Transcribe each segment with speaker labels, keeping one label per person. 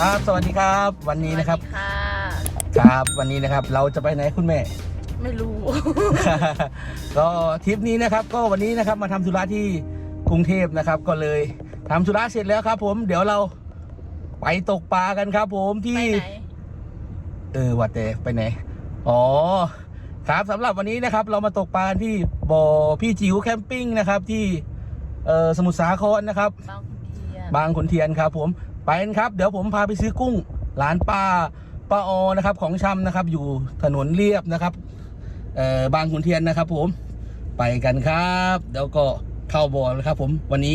Speaker 1: ครับสวัสดีครับ วันนี้นะครับ
Speaker 2: สวัสดีค่ะ
Speaker 1: ครับวันนี้นะครับเราจะไปไหนคุณแม่
Speaker 2: ไม่รู้
Speaker 1: ก็ทริปนี้นะครับ ก็วันนี้นะครับมาทำธุระที่กรุงเทพนะครับ ก็เลยทำธุระเสร็จแล้วครับ ผมเดี๋ยวเราไปตกปลากันครับ ผม
Speaker 2: ไป
Speaker 1: ที่
Speaker 2: ไหน
Speaker 1: เออวัดเตไปไหน อ๋อ ครับสำหรับวันนี้นะครับ เรามาตกปลากันที่บ่อพี่จิ๋วแคมปิ้งนะครับที่เออสมุทรสาครนะครับ
Speaker 2: บางขุนเทียน
Speaker 1: บางขุนเทียนครับ ผม ไปกันครับ เดี๋ยวผมพาไปซื้อกุ้งร้านป้าป้าออนะครับ ของชำนะครับ อยู่ถนนเรียบนะครับเอ่อบางขุนเทียนนะครับผมไปกันครับเดี๋ยวก็เข้าบ่อแล้วครับ ผมวันนี้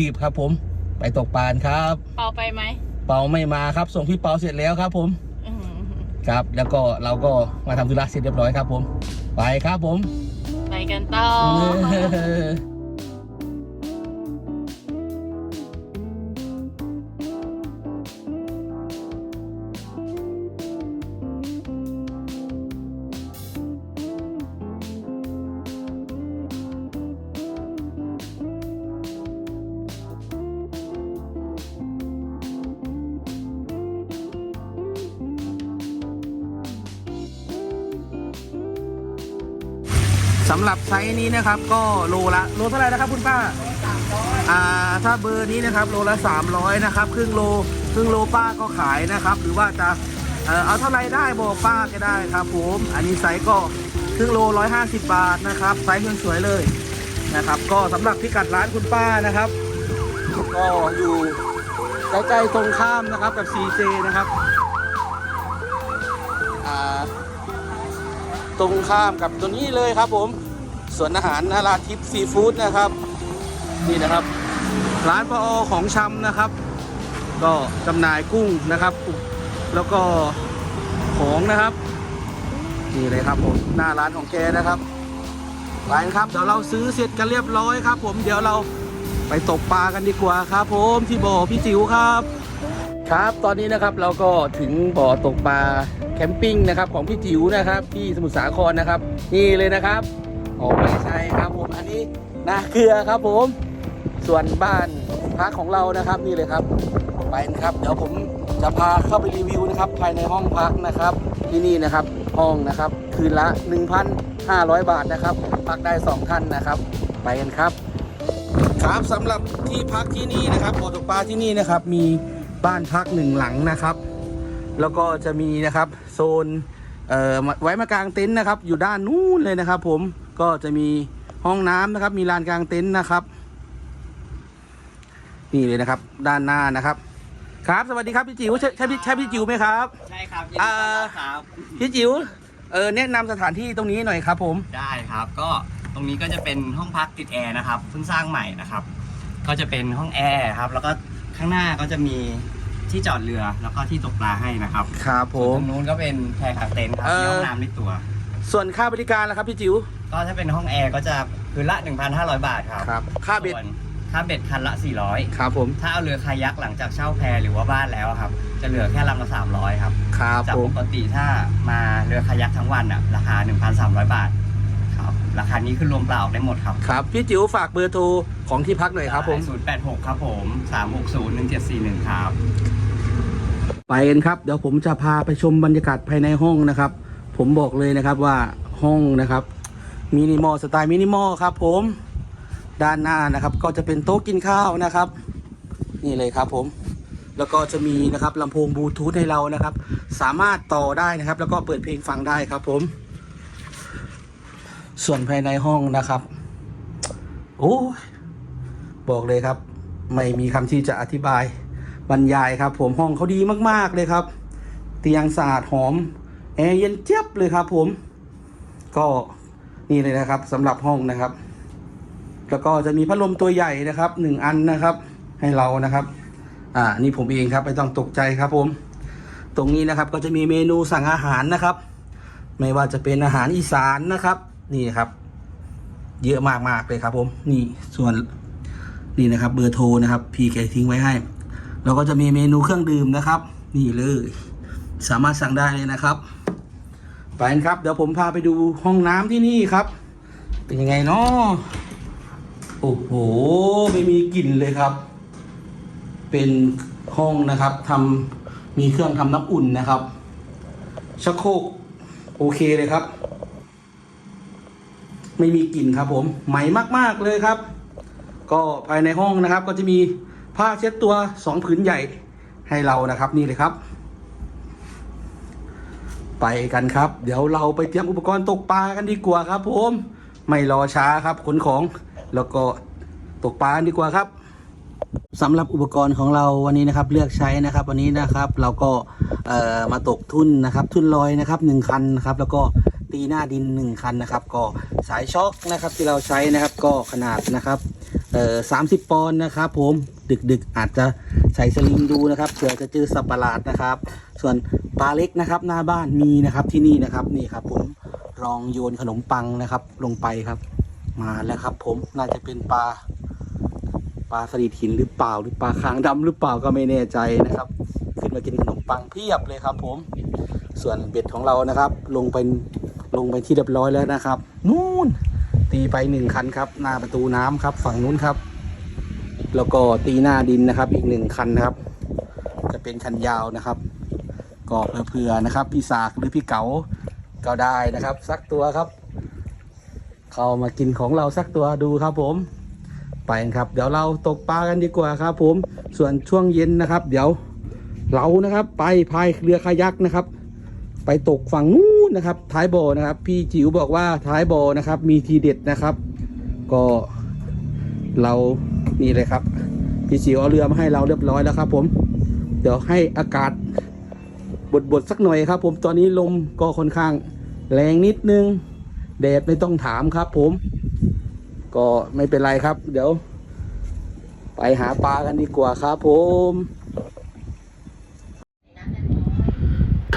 Speaker 1: รีบๆครับ ผมไปตกปลากันครับ
Speaker 2: เปาไปไหม
Speaker 1: เปาไม่มาครับ ส่งพี่เปาเสร็จแล้วครับ ผม
Speaker 2: อื้อหือ
Speaker 1: ครับ แล้วก็เราก็มาทำธุระเสร็จเรียบร้อยครับ ผม ไปครับผม
Speaker 2: ไปกันต่อ
Speaker 1: สำหรับไซส์นี้นะครับก็โลละโลเท่าไหร่นะครับคุณป้าอ่าถ้าเบอร์นี้นะครับโลละ 300นะครับครึ่งโลครึ่งโลป้าก็ขายนะครับ หรือว่าจะเออเอาเท่าไหร่ได้บอกป้าก็ได้ครับผมอันนี้ไซส์ก็ครึ่งโล 150 บาทนะครับไซส์สวยๆเลยนะครับ ก็สำหรับพิกัดร้านคุณป้านะครับ ก็อยู่ใกล้ๆตรงข้ามนะครับกับ CJ นะครับตรงข้ามกับตัวนี้เลยครับผม สวนอาหารนาราทิพซีฟู้ดนะครับ นี่นะครับ ร้านปอของชำนะครับ ก็จำหน่ายกุ้งนะครับ แล้วก็ของนะครับนี่เลยครับผมหน้าร้านของแกนะครับไปครับเดี๋ยวเราซื้อเสร็จกันเรียบร้อยครับ ผมเดี๋ยวเราไปตกปลากันดีกว่าครับ ผมที่บ่อพี่จิ๋วครับ ครับตอนนี้นะครับเราก็ถึงบ่อตกปลาแคมปิ้งนะครับของพี่จิ๋วนะครับ ที่สมุทรสาครนะครับ นี่เลยนะครับ อ๋อไม่ใช่ครับผมอันนี้นาเกลือครับผม ส่วนบ้านพักของเรานะครับนี่เลยครับไปนะครับเดี๋ยวผมจะพาเข้าไปรีวิวนะครับ ภายในห้องพักนะครับ ที่นี่นะครับห้องนะครับ คืนละ 1,500 บาทนะครับพักได้ 2 ท่านนะครับ ไปกันครับ ครับสำหรับที่พักที่นี่นะครับบ่อตกปลาที่นี่นะครับ มีบ้านพักหนึ่งหลังนะครับ แล้วก็จะมีนะครับโซนไว้มากางเต็นท์นะครับ อยู่ด้านนู้นเลยนะครับ ผม ก็จะมีห้องน้ำนะครับ มีลานกางเต็นท์นะครับ นี่เลยนะครับ ด้านหน้านะครับ ครับสวัสดีครับพี่จิ๋วใช่ใช่พี่ใช่พี่จิ๋วไหมครับ
Speaker 3: ใช่ครับยินดีต้อนรับครับ
Speaker 1: พี่จิ๋วเออแนะนำสถานที่ตรงนี้หน่อยครับ ผม
Speaker 3: ได้ครับ ก็ตรงนี้ก็จะเป็นห้องพักติดแอร์นะครับเพิ่งสร้างใหม่นะครับ ก็จะเป็นห้องแอร์ครับ แล้วก็ข้างหน้าก็จะมีที่จอดเรือแล้วก็ที่ตกปลาให้นะครับ
Speaker 1: ครับผ
Speaker 3: ส่วน
Speaker 1: ม
Speaker 3: ตรงนู้นก็เป็นแพรกางเต็นท์ครับ
Speaker 1: เอ่อ
Speaker 3: มีห้องน้ำในตัว
Speaker 1: ส่วนค่าบริการล่ะครับพี่จิ๋ว
Speaker 3: ก็ถ้าเป็นห้องแอร์ก็จะคืนละ 1,500 บาทครับ
Speaker 1: ครับ ค่าเบ็ด
Speaker 3: ส่วนค่าเบ็ดคันละ 400
Speaker 1: ครับผม
Speaker 3: ถ้าเอาเรือคายักหลังจากเช่าแพหรือว่าบ้านแล้วครับ จะเหลือแค่ลำละ 300 ครับ
Speaker 1: ครับ
Speaker 3: จาก
Speaker 1: ผ
Speaker 3: ป
Speaker 1: ม
Speaker 3: กติถ้ามาเรือคายักทั้งวันอะราคา 1,300 บาทครับราคานี้คือรวมปลาออกได้หมดครับ
Speaker 1: ครับพี่จิ๋วฝากเบอร์โทรของที่พักหน่อยครับผม
Speaker 3: 086 ครับผม 360 1741 ครับ
Speaker 1: ไปกันครับ เดี๋ยวผมจะพาไปชมบรรยากาศภายในห้องนะครับ ผมบอกเลยนะครับว่าห้องนะครับ มินิมอลสไตล์มินิมอลครับผม ด้านหน้านะครับก็จะเป็นโต๊ะกินข้าวนะครับ นี่เลยครับผม แล้วก็จะมีนะครับลำโพงบลูทูธให้เรานะครับ สามารถต่อได้นะครับ แล้วก็เปิดเพลงฟังได้ครับผม ส่วนภายในห้องนะครับโอ้บอกเลยครับ ไม่มีคำที่จะอธิบายบรรยายครับ ผมห้องเขาดีมาก ๆเลยครับ เตียงสะอาดหอมแอร์เย็นเจี๊ยบเลยครับ ผม ก็ นี่เลยนะครับสำหรับห้องนะครับ แล้วก็จะมีพัดลมตัวใหญ่นะครับหนึ่งอันนะครับ ให้เรานะครับ อ่านี่ผมเองครับไม่ต้องตกใจครับผม ตรงนี้นะครับก็จะมีเมนูสั่งอาหารนะครับ ไม่ว่าจะเป็นอาหารอีสานนะครับ นี่ครับ เยอะมากๆเลยครับผม นี่ส่วนนี่นะครับ เบอร์โทรนะครับพี่แกทิ้งไว้ให้แล้วก็จะมีเมนูเครื่องดื่มนะครับ นี่เลย สามารถสั่งได้เลยนะครับ ไปครับ เดี๋ยวผมพาไปดูห้องน้ำที่นี่ครับ เป็นยังไงเนาะโอ้โห ไม่มีกลิ่นเลยครับ เป็นห้องนะครับทมีเครื่องทำน้ำอุ่นนะครับชักโครกโอเคเลยครับ ไม่มีกลิ่นครับผมใหม่มาก ๆเลยครับ ก็ภายในห้องนะครับก็จะมีผ้าเช็ดตัวสองผืนใหญ่ให้เรานะครับนี่เลยครับ ไปกันครับ เดี๋ยวเราไปเตรียมอุปกรณ์ตกปลากันดีกว่าครับผมไม่รอช้าครับขนของแล้วก็ตกปลาดีกว่าครับสำหรับอุปกรณ์ของเราวันนี้นะครับเลือกใช้นะครับ วันนี้นะครับเราก็เอ่อมาตกทุ่นนะครับ ทุ่นลอยนะครับหนึ่งคันนะครับ แล้วก็ตีหน้าดินหนึ่งคันนะครับ ก็สายช็อคนะครับที่เราใช้นะครับ ก็ขนาดนะครับ เอ่อสามสิบปอนด์นะครับ ผมดึกๆอาจจะใส่สลิงดูนะครับเผื่อจะเจอสัตว์ประหลาดนะครับ ส่วนปลาเล็กนะครับ หน้าบ้านมีนะครับที่นี่นะครับนี่ครับ ผมลองโยนขนมปังนะครับ ลงไปครับ มาแล้วครับ ผมน่าจะเป็นปลาปลาสลิดหินหรือเปล่า หรือปลาคางดำหรือเปล่าก็ไม่แน่ใจนะครับ ขึ้นมากินขนมปังเพียบเลยครับ ผม ส่วนเบ็ดของเรานะครับ ลงไปลงไปที่เรียบร้อยแล้วนะครับ นู่น ตีไปหนึ่งคันครับ หน้าประตูน้ำครับ ฝั่งนู้นครับ แล้วก็ตีหน้าดินนะครับ อีกหนึ่งคันนะครับ จะเป็นคันยาวนะครับก็เผื่อๆนะครับ พี่สากหรือพี่เก๋าก็ได้นะครับ สักตัวครับ เข้ามากินของเราสักตัวดูครับผม ไปครับ เดี๋ยวเราตกปลากันดีกว่าครับผมส่วนช่วงเย็นนะครับ เดี๋ยวเรานะครับ ไปพายเรือคายักนะครับ ไปตกฝั่งนู้น นะครับท้ายโบนะครับ พี่จิ๋วบอกว่าท้ายโบนะครับ มีทีเด็ดนะครับ ก็เรานี่เลยครับ พี่จิ๋วเอาเรือมาให้เราเรียบร้อยแล้วครับ ผม เดี๋ยวให้อากาศบดบดๆสักหน่อยครับ ผมตอนนี้ลมก็ค่อนข้าง แรงนิดนึงแดดไม่ต้องถามครับ ผม ก็ไม่เป็นไรครับ เดี๋ยว ไปหาปลากันดีกว่าครับ ผม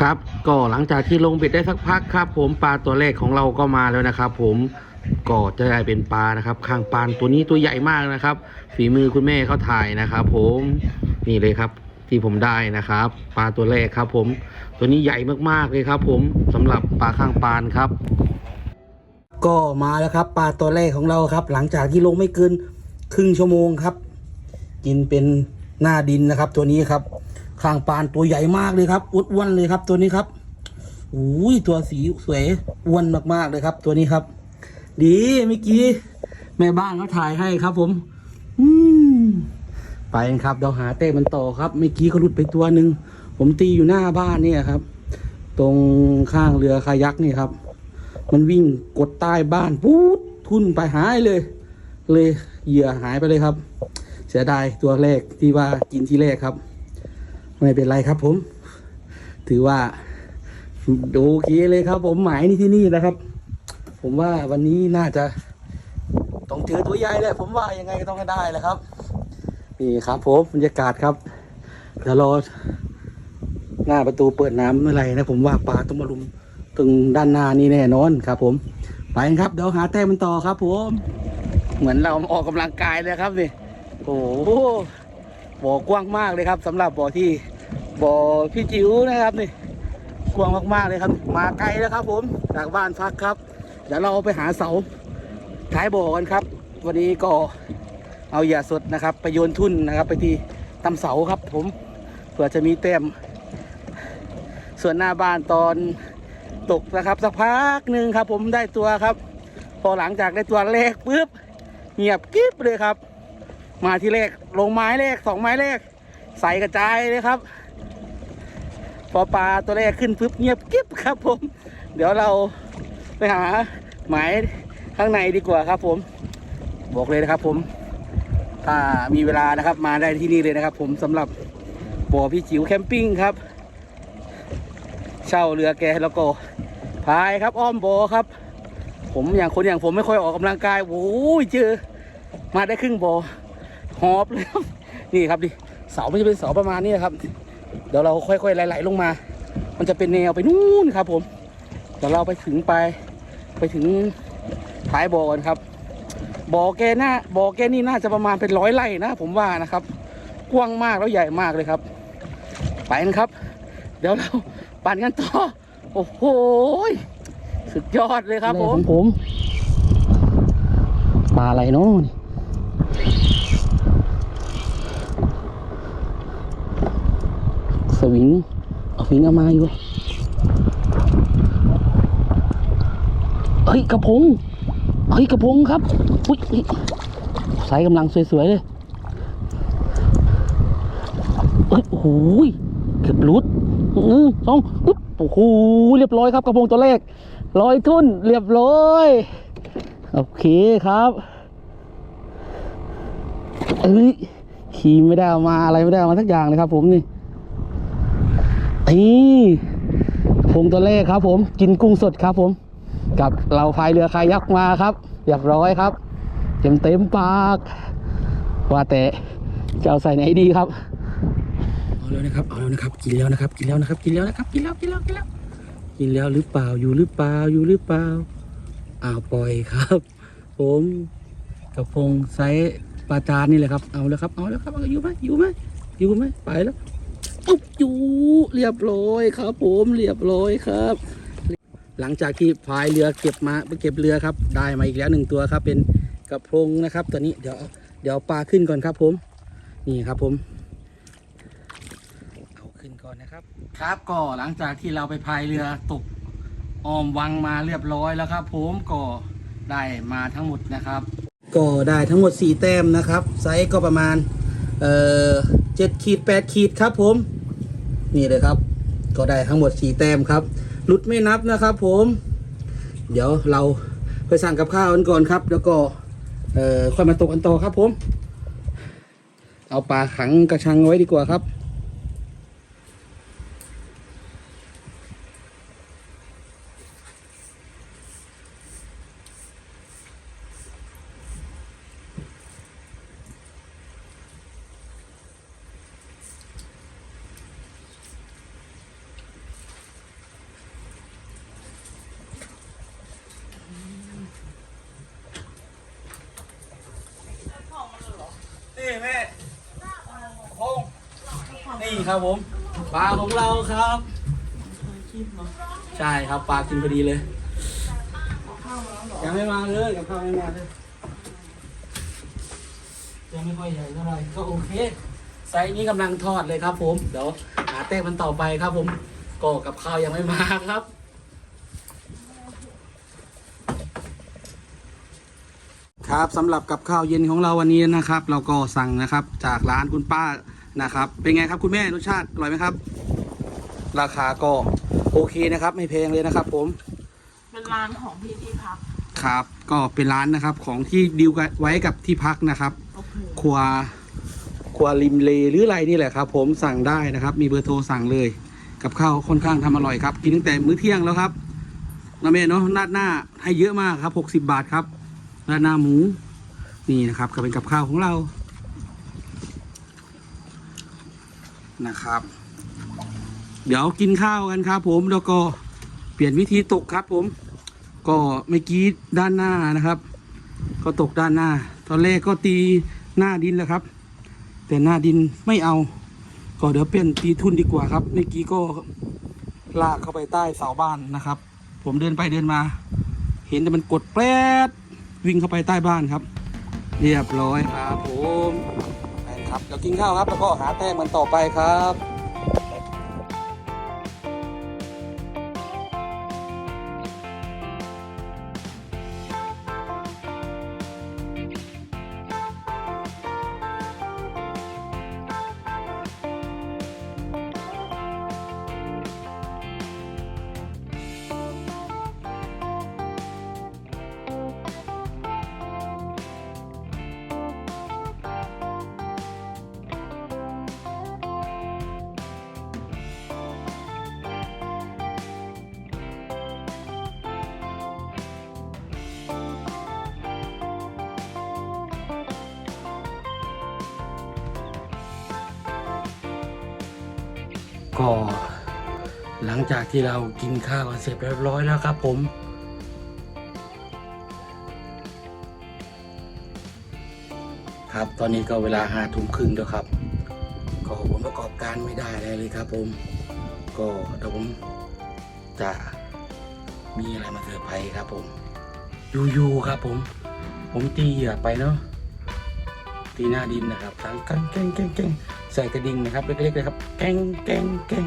Speaker 1: ครับก็หลังจากที่ลงเบ็ดได้สักพักครับ ผมปลาตัวแรกของเราก็มาแล้วนะครับ ผมก็จะได้เป็นปลานะครับข้างปานตัวนี้ตัวใหญ่มากนะครับ ฝีมือคุณแม่เขาถ่ายนะครับ ผมนี่เลยครับที่ผมได้นะครับ ปลาตัวแรกครับ ผม ตัวนี้ใหญ่มากๆเลยครับ ผมสำหรับปลาข้างปานครับ ก็มาแล้วครับ ปลาตัวแรกของเราครับ หลังจากที่ลงไม่เกินครึ่งชั่วโมงครับ กินเป็นหน้าดินนะครับ ตัวนี้ครับ ข้างปานตัวใหญ่มากเลยครับอ้วนๆเลยครับ ตัวนี้ครับอุ้ยตัวสีสวยอ้วนมากๆเลยครับ ตัวนี้ครับ ดีเมื่อกี้แม่บ้านเขาถ่ายให้ครับ ผม อืมไปครับเดี๋ยวหาเต้มันต่อครับเมื่อกี้เขาหลุดไปตัวหนึ่งผมตีอยู่หน้าบ้านเนี่ยครับ ตรงข้างเรือคายักนี่ครับ มันวิ่งกดใต้บ้านปุ๊ดทุ่นไปหายเลย เลยเหยื่อหายไปเลยครับ เสียดายตัวแรกที่ว่ากินที่แรกครับ ไม่เป็นไรครับผม ถือว่าโอเคเลยครับ ผมหมายนี่ที่นี่นะครับ ผมว่าวันนี้น่าจะต้องเจอตัวใหญ่แหละผมว่ายังไงก็ต้องได้แหละครับ นี่ครับผมบรรยากาศครับเดี๋ยวรอหน้าประตูเปิดน้ำเมื่อไหร่นะผมว่าปลาต้องมาลุมตรงด้านหน้านี่แน่นอนครับ ผมไปครับเดี๋ยวหาแต้มมันต่อครับ ผม เหมือนเราออกกำลังกายเลยครับนี่โอ้โห บ่อกว้างมากเลยครับสำหรับบ่อที่บ่อพี่จิ๋วนะครับนี่กว้างมากๆเลยครับ มาไกลแล้วครับ ผมจากบ้านพักครับ เดี๋ยวเราไปหาเสาท้ายบ่อกันครับ วันนี้ก็เอาหยื่อสดนะครับ ไปโยนทุ่นนะครับ ไปที่ตำเสาครับ ผมเผื่อจะมีแต้มส่วนหน้าบ้านตอนตกนะครับสักพักหนึ่งครับ ผมได้ตัวครับ พอหลังจากได้ตัวแรกปุ๊บเงียบกิ๊บเลยครับ มาที่แรกลงไม้แรกสองไม้แรกใส่กระจายเลยครับ พอปลาตัวแรกขึ้นปุ๊บเงียบกิ๊บครับผม เดี๋ยวเราไปหาหมายข้างในดีกว่าครับ ผม บอกเลยนะครับ ผม ถ้ามีเวลานะครับ มาได้ที่นี่เลยนะครับ ผมสำหรับบ่อพี่จิ๋วแคมปิ้งครับ เช่าเรือแกแล้วก็พายครับ อ้อมบ่อครับ ผมอย่างคนอย่างผมไม่ค่อยออกกำลังกายโอ้ยเจอมาได้ครึ่งบ่อ หอบเลยครับนี่ครับดิเสาไม่จะเป็นเสาประมาณนี้ครับ เดี๋ยวเราค่อยๆไหลๆลงมา มันจะเป็นแนวไปนู่นครับผมเดี๋ยวเราไปถึงไป ไปถึงท้ายบ่อกันครับบ่อแกหน้าบ่อแกนี่น่าจะประมาณเป็นร้อยไร่นะผมว่านะครับ กว้างมากแล้วใหญ่มากเลยครับ ไปกันครับ เดี๋ยวเราปั่นกันต่อโอ้โหสุดยอดเลยครับผมผมปลาอะไรเนาะแซ วิงเอาวิงเอามาอยู่เฮ้ยกระพงเฮ้ยกระพงครับอุ้ยเฮ้ยไซส์กำลังสวยๆเลยเฮ้ยโอ้โหยเกือบลุดหนึ่งสองปุ๊บโอ้โหเรียบร้อยครับกระพงตัวแรกลอยทุ่นเรียบร้อยโอเคครับเอ้ยขี่ไม่ได้ามาอะไรไม่ได้ามาสักอย่างเลยครับผมนี่ นี่พงตัวแรกครับ ผม กินกุ้งสดครับ ผม กับเราพายเรือคายักมาครับเรียบร้อยครับ เต็มเต็มปากว่าแต่จะเอาใส่ไหนดีครับเอาแล้วนะครับเอาแล้วนะครับ กินแล้วนะครับ กินแล้วนะครับ กินแล้วนะครับ กินแล้วกินแล้วกินแล้วกินแล้วหรือเปล่าอยู่หรือเปล่าอยู่หรือเปล่าอ้าวปล่อยครับ ผมกระพงไซส์ปลาจานนี่แหละครับ เอาแล้วครับ เอาแล้วครับอยู่ไหมอยู่ไหมอยู่ไหมไปแล้ว ปุ๊บยูเรียบร้อยครับ ผมเรียบร้อยครับ หลังจากที่พายเรือเก็บมาเก็บเรือครับ ได้มาอีกแล้วหนึ่งตัวครับ เป็นกระพงนะครับ ตัวนี้เดี๋ยวเดี๋ยวปลาขึ้นก่อนครับผม นี่ครับผมเอาขึ้นก่อนนะครับ ครับก็หลังจากที่เราไปพายเรือตกออมวังมาเรียบร้อยแล้วครับ ผมก็ได้มาทั้งหมดนะครับ ก็ได้ทั้งหมด 4 แต้มนะครับ ไซส์ก็ประมาณเอ่อเจ็ดขีดแปดขีดครับผม นี่เลยครับ ก็ได้ทั้งหมด4แต้มครับหลุดไม่นับนะครับ ผม เดี๋ยวเราไปสั่งกับข้าวกันก่อนครับ แล้วก็เอ่อค่อยมาตกกันต่อครับผม เอาปลาขังกระชังไว้ดีกว่าครับ นี่แม่พงนี่ครับผม ปลาของเราครับ ใช่ครับปลากินพอดีเลย ยังไม่มาเลยกับข้าวไม่มาเลยยังไม่ค่อยใหญ่เท่าไหร่ก็โอเคไซส์นี้กำลังทอดเลยครับผม เดี๋ยวหาแต้มมันต่อไปครับผมก็กับข้าวยังไม่มาครับ ครับสำหรับกับข้าวเย็นของเราวันนี้นะครับ เราก็สั่งนะครับจากร้านคุณป้านะครับ เป็นไงครับคุณแม่รสชาติอร่อยไหมครับ ราคาก็โอเคนะครับ ไม่แพงเลยนะครับ ผม
Speaker 2: เป็นร้านของพี่ที่พัก
Speaker 1: ครับ ก็เป็นร้านนะครับของที่ดิวกันไว้กับที่พักนะครับ
Speaker 2: โอเค
Speaker 1: ครัวครัวริมเลหรืออะไรนี่แหละครับ ผมสั่งได้นะครับ มีเบอร์โทรสั่งเลย กับข้าวค่อนข้างทำอร่อยครับ กินตั้งแต่มื้อเที่ยงแล้วครับนะเมเนาะนาดหน้าให้เยอะมากครับ 60 บาทครับ นาดหน้าหมู นี่นะครับ ก็เป็นกับข้าวของเรา นะครับ เดี๋ยวกินข้าวกันครับ ผมแล้วก็เปลี่ยนวิธีตกครับ ผม ก็เมื่อกี้ด้านหน้านะครับ ก็ตกด้านหน้า ตอนแรกก็ตีหน้าดินแหละครับ แต่หน้าดินไม่เอา ก็เดี๋ยวเปลี่ยนตีทุ่นดีกว่าครับเมื่อกี้ก็ลากเข้าไปใต้เสาบ้านนะครับ ผมเดินไปเดินมา เห็นแต่มันกดแปรด วิ่งเข้าไปใต้บ้านครับ เรียบร้อยครับผมไปครับเดี๋ยวกินข้าวครับ แล้วก็หาแต้มมันต่อไปครับ ก็หลังจากที่เรากินข้าวกันเสร็จเรียบร้อยแล้วครับผม ครับตอนนี้ก็เวลาห้าทุ่มครึ่งแล้วครับ ก็ผลประกอบการไม่ได้อะไรเลยครับผม ก็เดี๋ยวผมจะมีอะไรมาเซอร์ไพรส์ครับผมยูๆครับผม ผมตีเหยื่อไปเนาะตีหน้าดินนะครับทั้งกันเก่งเก่งเก่ง ใส่กระดิ่งนะครับเล็กๆเลยครับแกงแกงแกง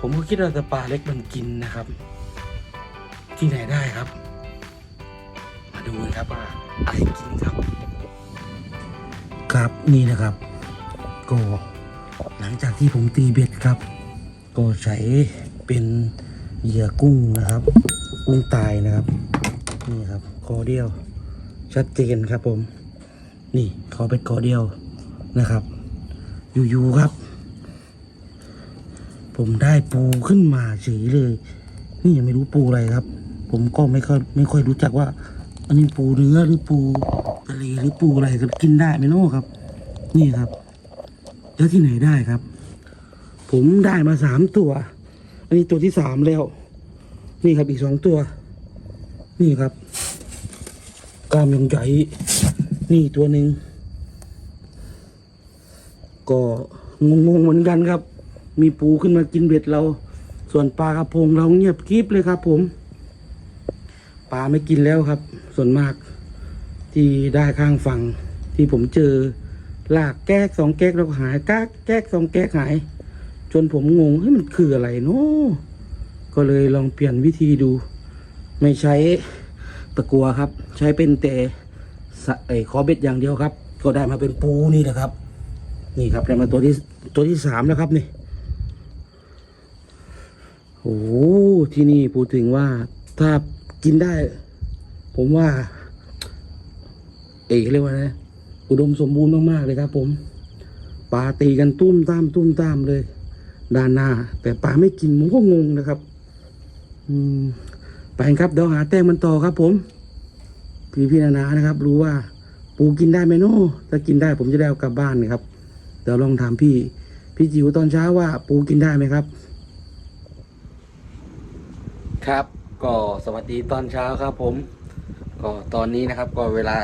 Speaker 1: ผมก็คิดว่าแต่ปลาเล็กมันกินนะครับ ที่ไหนได้ครับ มาดูกันครับว่าอะไรกินครับ ครับนี่นะครับก็หลังจากที่ผมตีเบ็ดครับ ก็ใช้เป็นเหยื่อกุ้งนะครับ กุ้งตายนะครับ นี่ครับคอเดียว ชัดเจนครับผม นี่ขอเป็นคอเดียวนะครับ อยู่ๆครับ ผมได้ปูขึ้นมาเฉยเลย นี่ยังไม่รู้ปูอะไรครับ ผมก็ไม่ค่อยไม่ค่อยรู้จักว่า อันนี้ปูเนื้อหรือปูทะเลหรือปูอะไรก็กินได้ไหมโน่ครับ นี่ครับแล้วที่ไหนได้ครับ ผมได้มาสามตัว อันนี้ตัวที่สามแล้ว นี่ครับอีกสองตัว นี่ครับกล้ามยงใหญ่นี่ตัวหนึ่ง ก็งงๆเหมือนกันครับ มีปูขึ้นมากินเบ็ดเรา ส่วนปลากระพงเราเงียบกริบเลยครับ ผม ปลาไม่กินแล้วครับ ส่วนมากที่ได้ข้างฝั่งที่ผมเจอลากแก๊กสองแก๊กแล้วก็หายกากแก๊กสองแก๊กหาย จนผมงงเฮ้ยมันคืออะไรเนาะก็เลยลองเปลี่ยนวิธีดู ไม่ใช้ตะกัวครับ ใช้เป็นแต่ไอ้คอเบ็ดอย่างเดียวครับ ก็ได้มาเป็นปูนี่แหละครับ นี่ครับได้มาตัวที่ตัวที่สามแล้วครับนี่โอ้โหที่นี่พูดถึงว่าถ้ากินได้ ผมว่า เอกเรียกว่าไงอุดมสมบูรณ์มากๆเลยครับ ผมปลาตีกันตุ้มตามตุ้มตามเลย ด้านหน้า แต่ปลาไม่กินผมก็งงนะครับ อืมไปครับเดี๋ยวหาแต้มมันต่อครับ ผม พี่พี่นานานะครับ รู้ว่า ปูกินได้ไหมโน่ถ้ากินได้ผมจะได้เอากลับบ้านนะครับ เดี๋ยวลองถามพี่ พี่จิ๋วตอนเช้าว่าปูกินได้ไหมครับ ครับ ก็สวัสดีตอนเช้าครับผม ก็ตอนนี้นะครับ ก็เวลา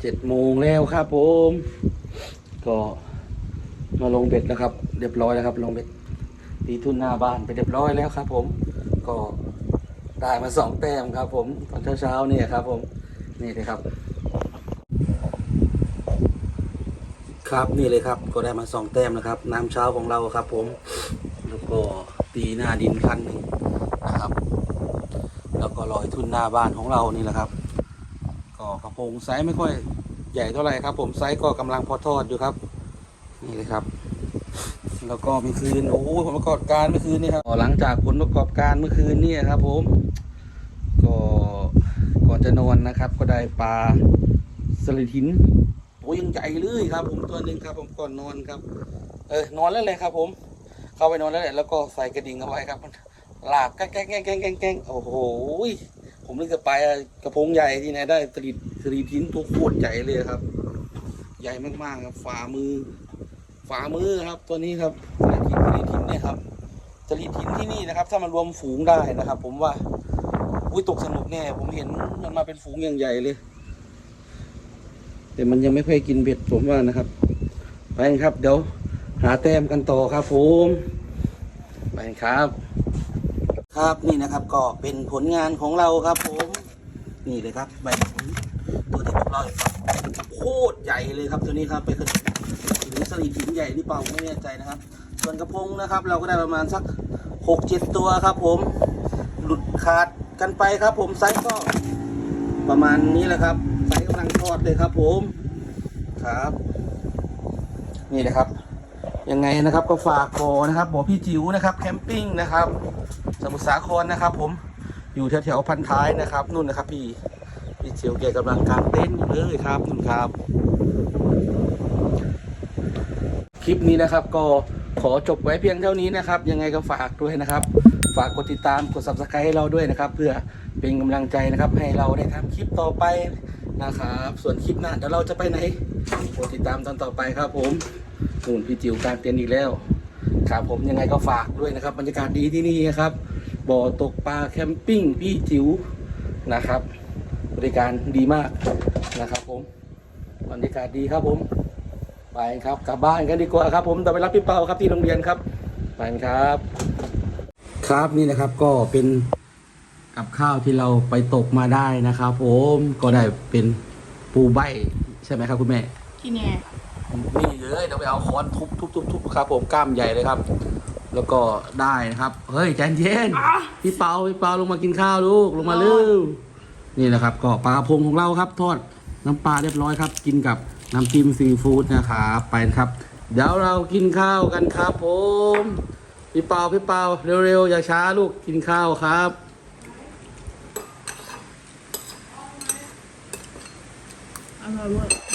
Speaker 1: เจ็ดโมงแล้วครับผม ก็มาลงเบ็ดแล้วครับ เรียบร้อยแล้วครับ ลงเบ็ดตีทุนหน้าบ้านไปเรียบร้อยแล้วครับ ผม ก็ได้มาสองแต้มครับ ผมตอนเช้าๆเนี่ยครับ ผมนี่เลยครับ ครับนี่เลยครับก็ได้มาสองแต้มนะครับ น้ำเช้าของเราครับ ผมแล้วก็ตีหน้าดินคันหนึ่งนะครับ แล้วก็ลอยทุนหน้าบ้านของเรานี่แหละครับ ก็กระพงไซส์ไม่ค่อยใหญ่เท่าไหร่ครับ ผมไซส์ก็กำลังพอทอดอยู่ครับ นี่เลยครับ แล้วก็เมื่อคืนโอ้ผลประกอบการเมื่อคืนนี่ครับหลังจากผลประกอบการเมื่อคืนนี่ครับ ผม ก็ก่อนจะนอนนะครับ ก็ได้ปลาสลิดหิน ตัวยังใหญ่เลยครับ ผมตัวหนึ่งครับ ผมก่อนนอนครับ เออนอนแล้วเลยครับ ผม เข้าไปนอนแล้วแหละแล้วก็ใส่กระดิ่งเอาไว้ครับมันลากแก๊กแก๊กแก๊กแก๊กแก๊กแก๊กโอ้โหผมนึกจะไปกระพงใหญ่ที่ไหนได้สลิดสลิดหินตัวโคตรใหญ่เลยครับ ใหญ่มากๆครับฝ่ามือ ฝ่ามือครับ ตัวนี้ครับสลิดหินสลิดหินเนี่ยครับสลิดหินที่นี่นะครับ ถ้ามันรวมฝูงได้นะครับ ผมว่าอุ้ยตกสนุกแน่ ผมเห็นมันมาเป็นฝูงอย่างใหญ่เลย แต่มันยังไม่ค่อยกินเบ็ดผมว่านะครับ ไปครับ เดี๋ยวหาแต้มกันต่อครับผมไปครับ ครับนี่นะครับก็เป็นผลงานของเราครับผม นี่เลยครับใบตัวที่ผมเล่าให้ฟังโคตรใหญ่เลยครับตัวนี้ครับเป็นกระดิ่งหรือสลิดหินใหญ่หรือเปล่าไม่แน่ใจนะครับ ส่วนกระพงนะครับ เราก็ได้ประมาณสักหกเจ็ดตัวครับ ผมหลุดขาดกันไปครับ ผมไซส์ก็ประมาณนี้แหละครับ ทอดเลยครับผมครับ นี่นะครับ ยังไงนะครับก็ฝากบอนะครับบอพี่จิ๋วนะครับ แคมปิ้งนะครับ สมุทรสาครนะครับ ผมอยู่แถวแถวๆพันท้ายนะครับ นู่นนะครับ พี่พี่จิ๋วแกกำลังกางเต็นท์อยู่เลยครับนู่นครับ คลิปนี้นะครับก็ขอจบไว้เพียงเท่านี้นะครับ ยังไงก็ฝากด้วยนะครับ ฝากกดติดตามกด subscribe ให้เราด้วยนะครับ เพื่อเป็นกำลังใจนะครับ ให้เราได้ทำคลิปต่อไป นะครับ ส่วนคลิปหน้าเดี๋ยวเราจะไปไหนกดติดตามตอนต่อไปครับผมนู่นพี่จิ๋วกางเต็นอีกแล้วครับผมยังไงก็ฝากด้วยนะครับ บรรยากาศดีที่นี่ครับบ่อตกปลาแคมปิ้งพี่จิ๋วนะครับ บริการดีมากนะครับ ผมบรรยากาศดีครับผม ไปครับกลับบ้านกันดีกว่าครับ ผมต่อไปรับพี่เปาครับที่โรงเรียนครับไปครับ ครับนี่นะครับก็เป็น กับข้าวที่เราไปตกมาได้นะครับผมก็ได้เป็นปูใบใช่ไหมครับคุณแม่
Speaker 2: ที่เนี่ย
Speaker 1: นี่เลยเดี๋ยวไปเอาค้อนทุบทุบทุบทุบครับ ผมกล้ามใหญ่เลยครับ แล้วก็ได้นะครับ เฮ้ยใจเย็นพี่เปาพี่เปาลงมากินข้าวลูกลงมาเร็วนี่แหละครับ ก็ปลากระพงของเราครับ ทอดน้ำปลาเรียบร้อยครับ กินกับน้ำจิ้มซีฟู้ดนะครับไปครับ เดี๋ยวเรากินข้าวกันครับ ผมพี่เปาพี่เปาเร็วๆอย่าช้าลูกกินข้าวครับ
Speaker 2: อร่อยเว้ย